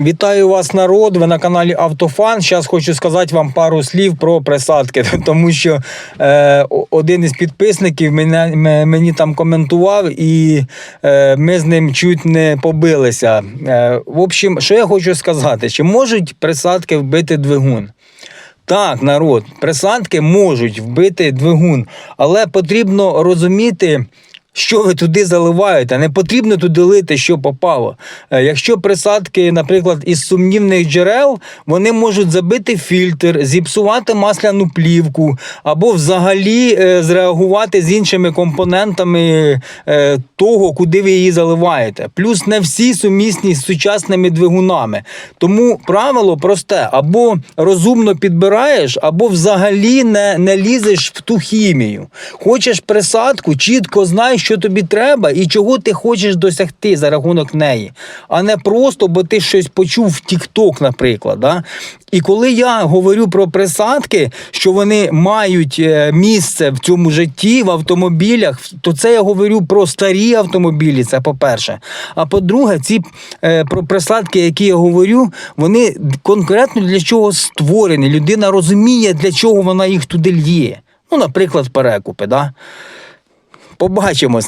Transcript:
Вітаю вас, народ. Ви на каналі Автофан. Зараз хочу сказати вам пару слів про присадки, тому що е, один із підписників мене, ме- мені там коментував, і е, ми з ним чуть не побилися. Е, в общем, що я хочу сказати: чи можуть присадки вбити двигун? Так, народ, присадки можуть вбити двигун, але потрібно розуміти. Що ви туди заливаєте? Не потрібно туди лити, що попало. Е, Якщо присадки, наприклад, із сумнівних джерел, вони можуть забити фільтр, зіпсувати масляну плівку, або взагалі е, зреагувати з іншими компонентами е, того, куди ви її заливаєте. Плюс не всі сумісні з сучасними двигунами. Тому правило просте: або розумно підбираєш, або взагалі не, не лізеш в ту хімію. Хочеш присадку, чітко знай, що тобі треба і чого ти хочеш досягти за рахунок неї, а не просто, бо ти щось почув в TikTok, наприклад. Да? І коли я говорю про присадки, що вони мають е, місце в цьому житті, в автомобілях, то це я говорю про старі автомобілі. Це по-перше. А по-друге, ці е, про присадки, які я говорю, вони конкретно для чого створені. Людина розуміє, для чого вона їх туди лє. Ну, наприклад, перекупи. Да? Побачимось.